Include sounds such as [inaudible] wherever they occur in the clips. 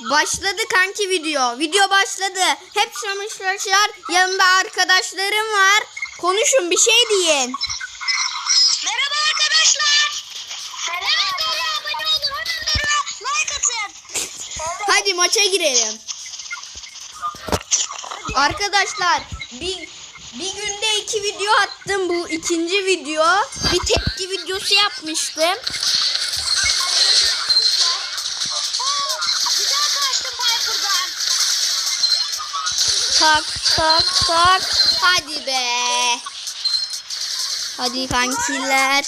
Başladı kanki video. Video başladı. Hep arkadaşlar yanımda arkadaşlarım var. Konuşun bir şey deyin. Merhaba arkadaşlar. Hemen doğru abone olun. Hemen doğru like atın. Hadi maça girelim. Arkadaşlar bir bir günde iki video attım. Bu ikinci video. Bir tepki videosu yapmıştım. Tak tak tak. Hadi be. Hadi kankiler.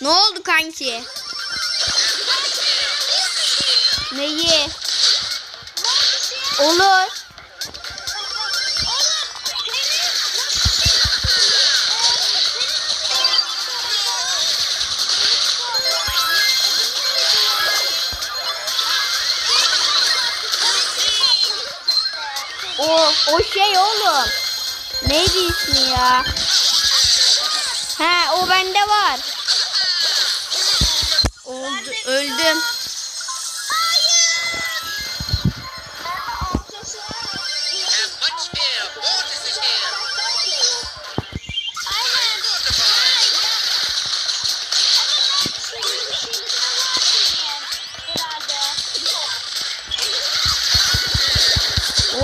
Ne oldu kanki? Neyi? Olur. O o şey oğlum. Neydi ismi ya? He o bende var. Oldu öldüm.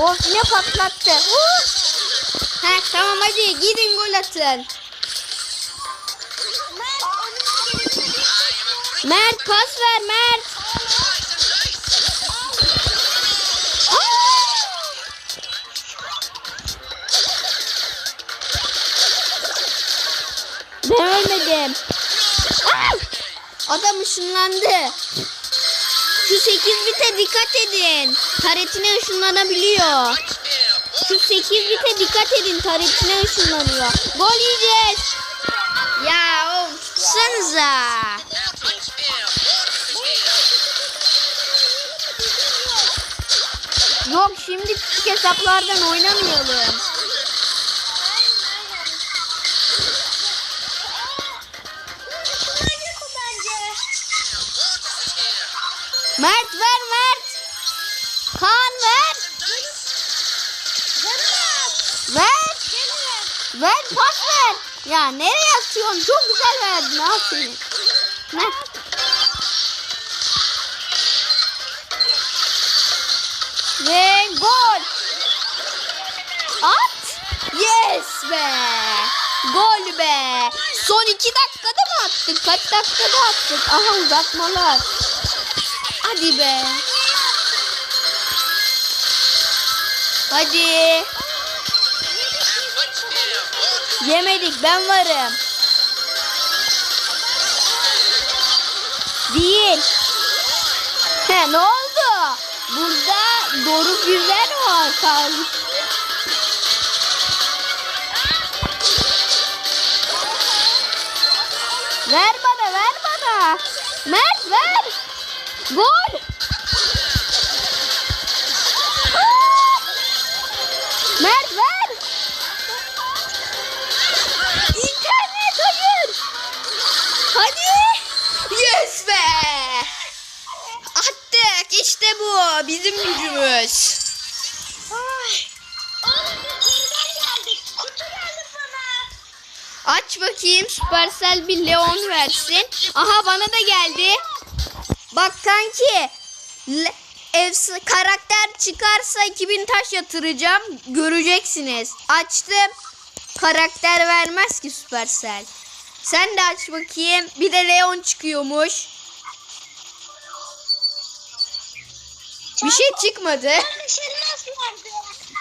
Of ne patlattı. Huh! He tamam hadi gidin gol atın. Mert pas ver Mert. Ben ölmedim. Ah! Adam ışınlandı. Şu 8 bite dikkat edin. Taretine ışınlanabiliyor. Şu 8 bite dikkat edin. Taretine ışınlanıyor. Gol yiyeceğiz. Ya oğlum tutsanıza. Yok şimdi küçük hesaplardan oynamayalım. Mert ver Mert. Kaan ver. Ver. Ver pas ver. Ya nereye atıyorsun? Çok güzel verdin. Aferin. Ne? Ve gol. At. Yes be. Gol be. Son iki dakikada mı attık? Kaç dakikada attık? Aha uzatmalar. Hadi be. Hadi. Yemedik ben varım. Değil. He ne oldu? Burada Doruk Güzel var kalmış. Ver bana ver bana. Mert ver. Gol. Mert ver. İnternet hayır. Hadi. Yes be. Attık işte bu bizim gücümüz. Aç bakayım Supercell bir Leon versin. Aha bana da geldi. Bak kanki. Efs- karakter çıkarsa 2000 taş yatıracağım. Göreceksiniz. Açtım. Karakter vermez ki Supercell. Sen de aç bakayım. Bir de Leon çıkıyormuş. Bir şey çıkmadı.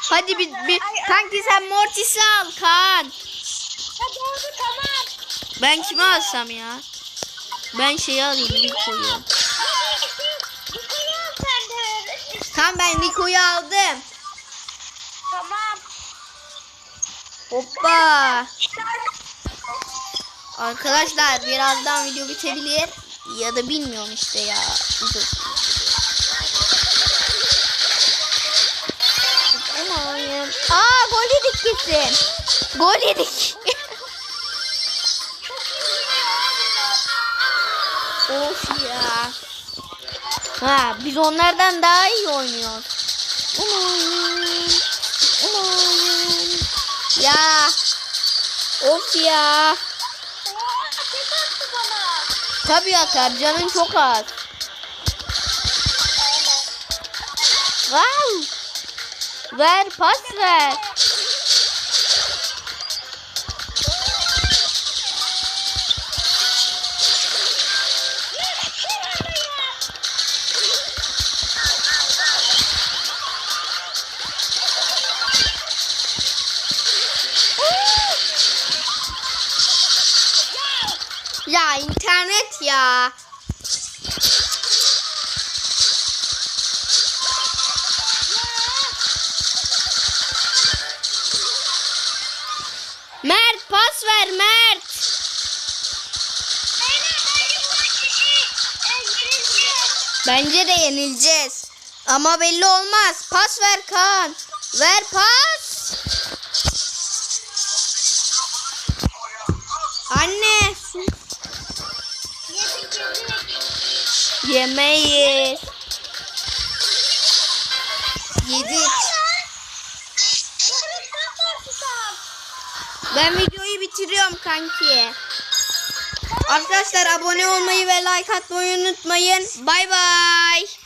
Hadi bir, bir kanki sen Mortis'i al Kaan. Ben kimi alsam ya? Ben şeyi alayım Rico'yu. Tamam ben Rico'yu aldım. Tamam. Hoppa. Arkadaşlar birazdan video bitebilir. Ya da bilmiyorum işte ya. Dur. Aman. Aa gol yedik kesin. Gol yedik. [laughs] of ya. Ha biz onlardan daha iyi oynuyoruz. Ulan, ulan. Ya. Of ya. Tabii atar canın çok az. Wow. Ver pas ver. İnternet ya. Mert pas ver Mert. Bence de yenileceğiz. Ama belli olmaz. Pas ver Kaan. Ver pas. Yemeyiz. Yedik. Ben videoyu bitiriyorum kanki. Arkadaşlar abone olmayı ve like atmayı unutmayın. Bay bay.